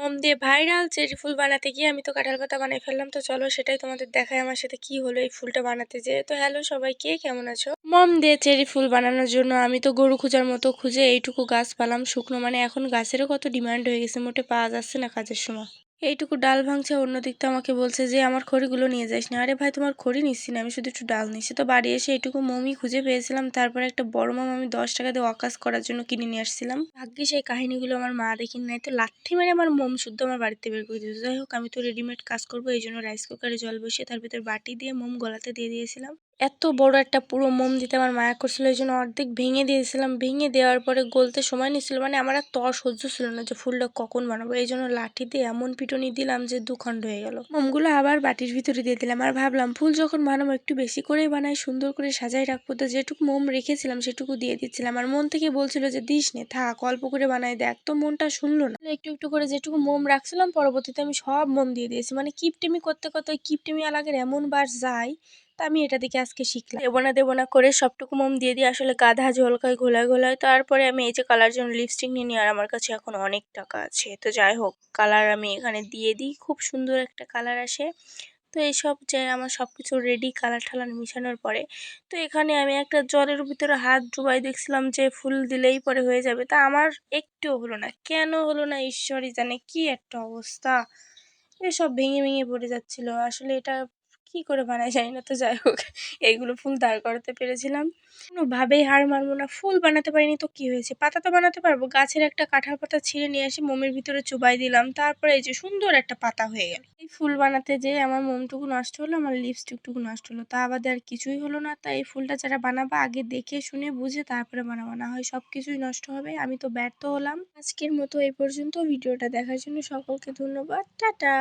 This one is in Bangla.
মোম দিয়ে ভাইরাল চেরি ফুল বানাতে গিয়ে আমি তো কাঁঠাল পাতা বানিয়ে ফেললাম, তো চলো সেটাই তোমাদের দেখায় আমার সাথে কি হলো এই ফুলটা বানাতে যে তো হ্যালো সবাই কে কেমন আছো? মম দিয়ে চেরি ফুল বানানোর জন্য আমি তো গরু খোঁজার মতো খুঁজে এইটুকু গাছ পালাম, শুকনো মানে এখন গাছেরও কত ডিমান্ড হয়ে গেছে, মোটে পাওয়া যাচ্ছে না কাজের সময়। এইটুকু ডাল ভাঙছে অন্য দিকটা আমাকে বলছে যে, আমার খড়িগুলো নিয়ে যাস না। আরে ভাই, তোমার খড়ি নিচ্ছি না, আমি শুধু একটু ডাল নিচ্ছি। তো বাড়ি এসে এইটুকু মমি খুঁজে পেয়েছিলাম। তারপরে একটা বড় মাম আমি দশ টাকা দিয়ে অকাজ করার জন্য কিনে নিয়ে আসছিলাম। ভাগ্যে সেই কাহিনীগুলো আমার মা দেখি নাই। তো লাঠি মেরে আমার মোম শুদ্ধ আমার বাড়িতে বের করে দিয়েছে। যাই হোক, আমি তো রেডিমেড কাজ করব, এই জন্য রাইস কুকারে জল বসিয়ে তার ভিতর বাটি দিয়ে মোম গলাতে দিয়ে দিয়েছিলাম। এত বড় একটা পুরো মোম দিতে আমার মায়া করছিল, এই জন্য অর্ধেক ভেঙে দিয়েছিলাম। ভেঙে দেওয়ার পরে গলতে সময় নিচ্ছিল মানে আমার আর তর সহ্য ছিল না যে ফুলটা কখন বানাবো। এই জন্য লাঠি দিয়ে এমন পিটনি দিলাম যে দুখণ্ড হয়ে গেল। মোমগুলো আবার বাটির ভিতরে দিয়ে দিলাম আর ভাবলাম, ফুল যখন বানাবো একটু বেশি করেই বানাই, সুন্দর করে সাজাই রাখব। তো যেটুকু মোম রেখেছিলাম সেটুকু দিয়ে দিচ্ছিলাম। আর মন থেকে বলছিল যে, দিস নে, থাক, অল্প করে বানাই, দেখ, তো মনটা শুনলো না। একটু একটু করে যেটুকু মোম রাখছিলাম, পরবর্তীতে আমি সব মোম দিয়ে দিয়েছি। মানে কিপটেমি করতে করতে কিপটেমি আলাগের এমন বার যায় তা আমি এটা দেখে আজকে শিখলাম। দেবো না করে সবটুকু মোম দিয়ে দিয়ে আসলে গাধা, ঝোলকায় ঘোলা ঘোলায়। তারপরে আমি এই যে কালার জন্য লিপস্টিক নিয়ে নিই আর আমার কাছে এখন অনেক টাকা আছে। তো যাই হোক কালার আমি এখানে দিয়ে দিই। খুব সুন্দর একটা কালার আসে। তো এইসব যে আমার সব কিছু রেডি কালার ঠালার মিশানোর পরে, তো এখানে আমি একটা জলের ভিতরে হাত ডুবাই দেখছিলাম যে ফুল দিলেই পরে হয়ে যাবে। তা আমার একটুও হলো না। কেন হলো না? ঈশ্বরই জানে কি একটা অবস্থা। এসব ভেঙে ভেঙে পড়ে যাচ্ছিল। আসলে এটা কি করে বানায় জানি না, তো যাই হোক এইগুলো ফুল দাঁড় করাতে পেরেছিলাম। কোনোভাবেই হার মানবো না, ফুল বানাতে পারিনি তো কি হয়েছে? পাতা তো বানাতে পারব, গাছের একটা কাঁঠাল পাতা ছিঁড়ে নিয়ে আসি মোমের ভিতরে চুবাই দিলাম, তারপরে এই যে সুন্দর একটা পাতা হয়ে গেল। এই ফুল বানাতে যেয়ে আমার মোমটুকু নষ্ট হলো, আমার লিপস্টিকটুকু নষ্ট হলো, তা বাদে আর কিছুই হলো না। তাই এই ফুলটা যারা বানাবা, আগে দেখে শুনে বুঝে তারপরে বানাবো, না হয় সব কিছুই নষ্ট হবে, আমি তো ব্যর্থ হলাম। আজকের মতো এই পর্যন্ত, ভিডিওটা দেখার জন্য সকলকে ধন্যবাদ, টাটা!